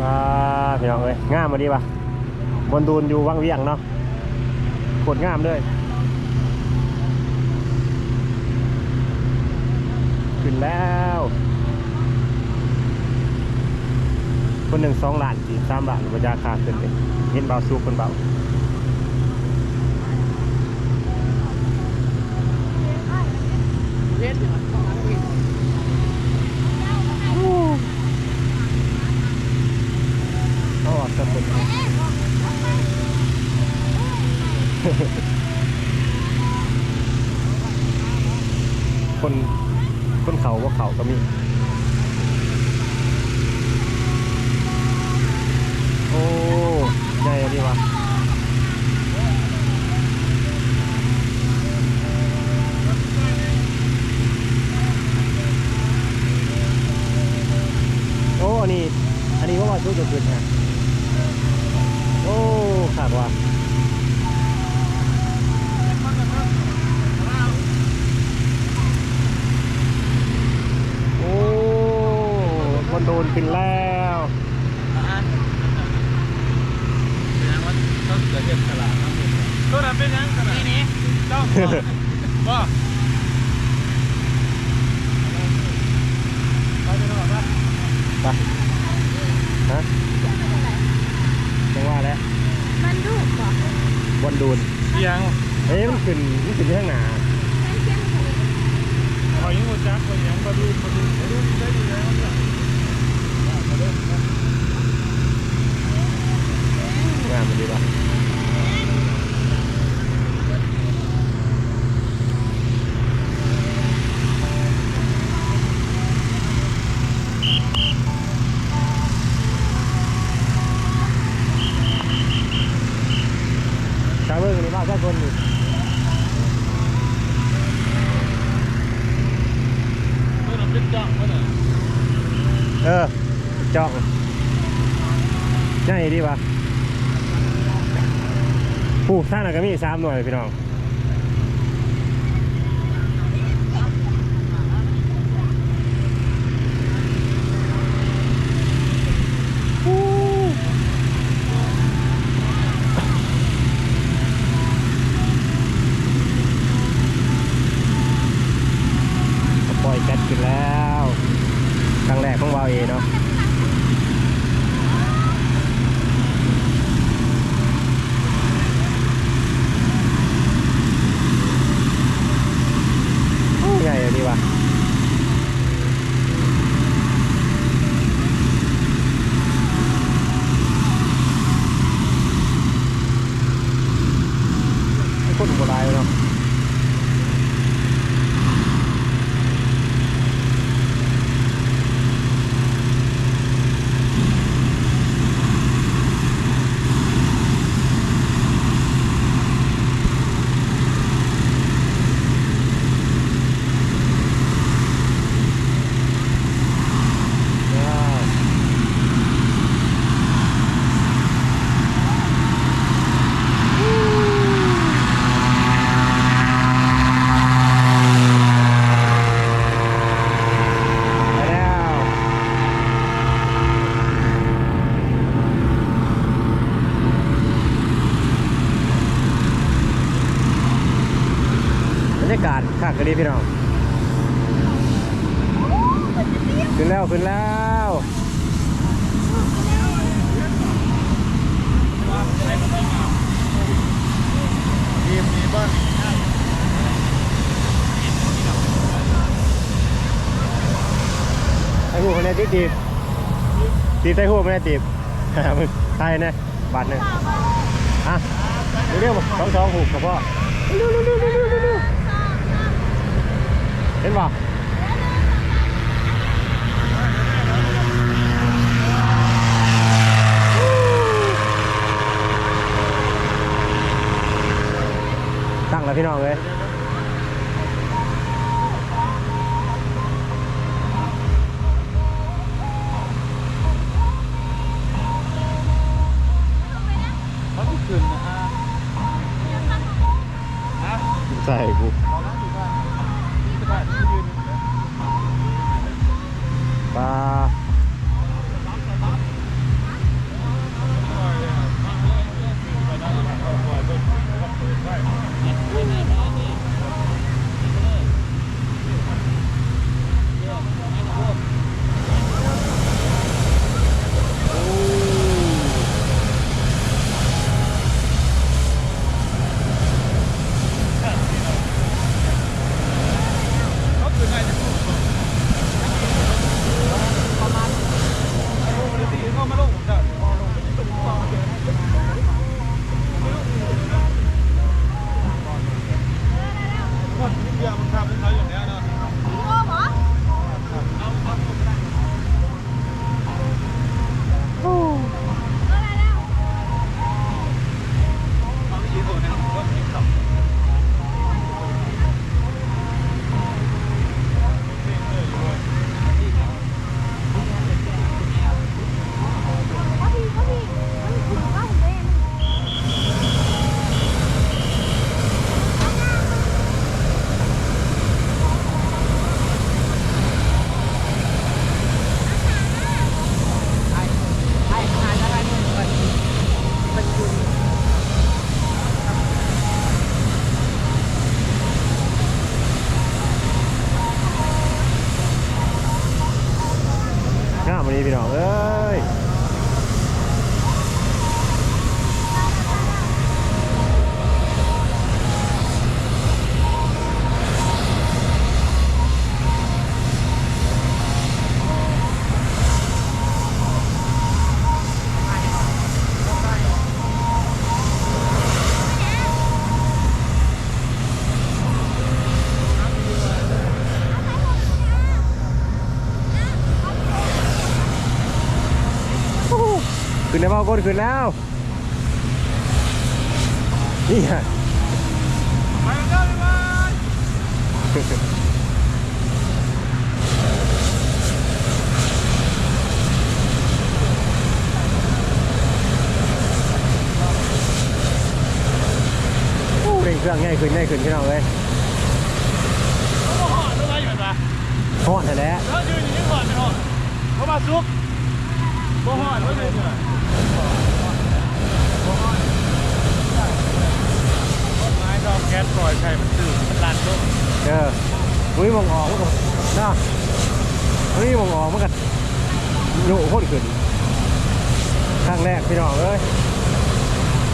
ว้าพี่น้องเอ้ยงามมาดีป่ะบนดูนอยู่วังเวียงเนาะกดงามเลยขึ้นแล้วคนหนึ่งสองล้านสี่สามล้านบรรยาคาขึ้นเลยเห็นเบาสู้คนเบาเล่นเหรอเข้ามาแล้วเห็นเขาออกสมุนคนคนเขาว่าเขาก็มี โอ้ใหญ่อันนี้วะโอ้ อันนี้ อันนี้ว่าว่าชุดจะขึ้นนะ โอ้ขาดว่ะโอ้คนโดนขึ้นแล้วต้องเกิดเหตุสลาดนะตัวนั้นเป็นยังขนาดนี้เจ้าว่าไปไปตลอดปะ ไปฮะจังว่าแล้ว มันดุบ่ บนดูนยังเอ้ยมันขึ้นมันขึ้นที่ข้างหน้ามันเชียงทะเลขอยิงหัวจักคนยังมาดูมาดูมาดูได้ดีแล้วเนี่ยงามมันดีป่ะ บ้าแค่คนนี่ตัวนั้นเป็นจังวะเนี่ยเออจ้องใหญ่ดีป่ะผู้ท่านนก็มีสามหน่วยพี่น้อง ปล่อยแก๊สขึ้นแล้วค รั้งแรกของวาวเอเนาะโอ้ใหญ่อันนี้ว่ะไอ้คนโบราณเนาะ ว้าวไปแล้วบรรยากาศข้างกัน ดีพี่น้องขึ้นแล้วขึ้นแล้วทีมนี้บ้างไอ้หูคนนี้ติดตีบตีบไอ้หูไม่ได้ตีบมึงใช่แน่บาทหนึ่งอะเรียกสองสองหูกับพ่อ เร็วเร็วเปลา ขึ้นได้เปล่าก้นขึ้นแล้ว นี่ฮะไปกันเลยบายโอ้เร่งเครื่องง่ายขึ้นง่ายขึ้นพี่น้องเลยเขาบอกห่อต้องไว้อยู่นะฮอดแท้แล้วยืนอยู่นี่ก่อนไม่ห่อเขามาซุก บ่ห่อแล้วยืนอยู่ไม้ดอกแก๊สปล่อยใช่มันตื่นมันลันลงๆเอออุ้ยมองออกมันก็น่าอุ้ยมองออกมันก็โยกโคตรขึ้นครั้งแรกพี่น้องเอ้ย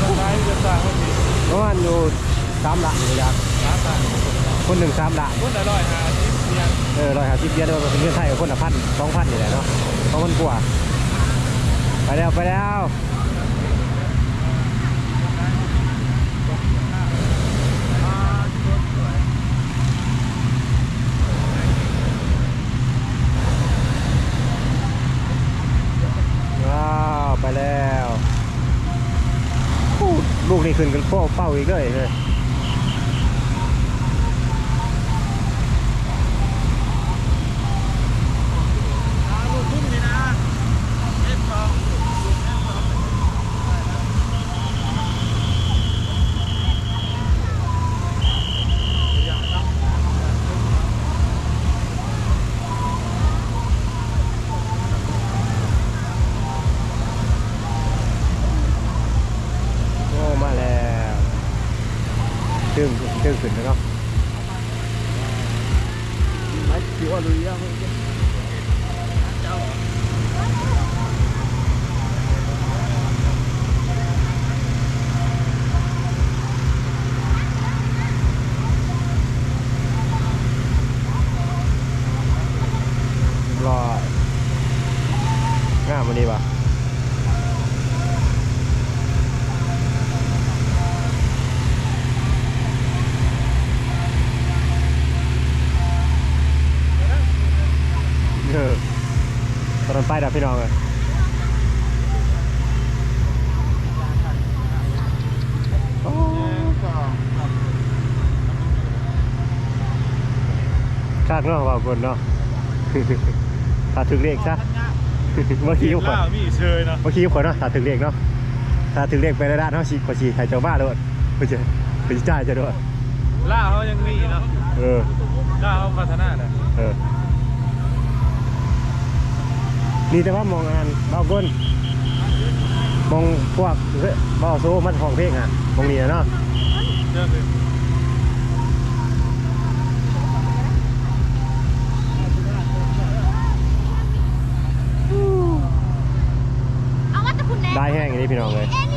ต้นไม้จะสร้างว่ามีประมาณอยู่สามหลักอยู่ยักร้านคนหนึ่งสามหลักต้นละร้อยห้าสิบเพียงเออร้อยห้าสิบเยนด้วยเป็นเงินไทยกับคนละพันสองพันอยู่แหละเนาะสองพันกว่า ไปแล้ว ไปแล้ว ว้าว ไปแล้ว ลูกนี่ขึ้นกันโป้เป้าอีกเลยเลย ลูกทุ่งนี่นะเอ็ดสองอย่างนั้น โอ้มาแล้ว ตึ้งตึ้งขึ้นแล้วเนาะ ไม่คิดว่ารู้ยังเจ้า รอง่ามมันดีป่ะเออตอ นนั้นไปดับพี่น้องเลยโอ้คาดเนาะว่าคนเนาะถ้าถึงเลขซะเมื่อกี้คิยุวคก่อนล่ามีเชยเนาะเมื่อกี้ยุคก่อนเนาะถ้าถึงเลขเนาะถ้าถึงเลขไปแล้วด้านเนาะชีกว่าชีไทยเจ้าบ้าเลยไม่ใช่เป็นจ่ายจะด้วยล่าเขายังมีเนาะเออล่าเขาพัฒนาเลยเออ นี่แต่ว่ามองงานเบาก้นมองพวกเฮ้ยเบาโซ่มันของเพลงอะมองนี่นะเนาะเรื่องนึงเอาว่าแต่คุณแน่ได้แห้งอย่างนี้พี่น้องเลยเอ็น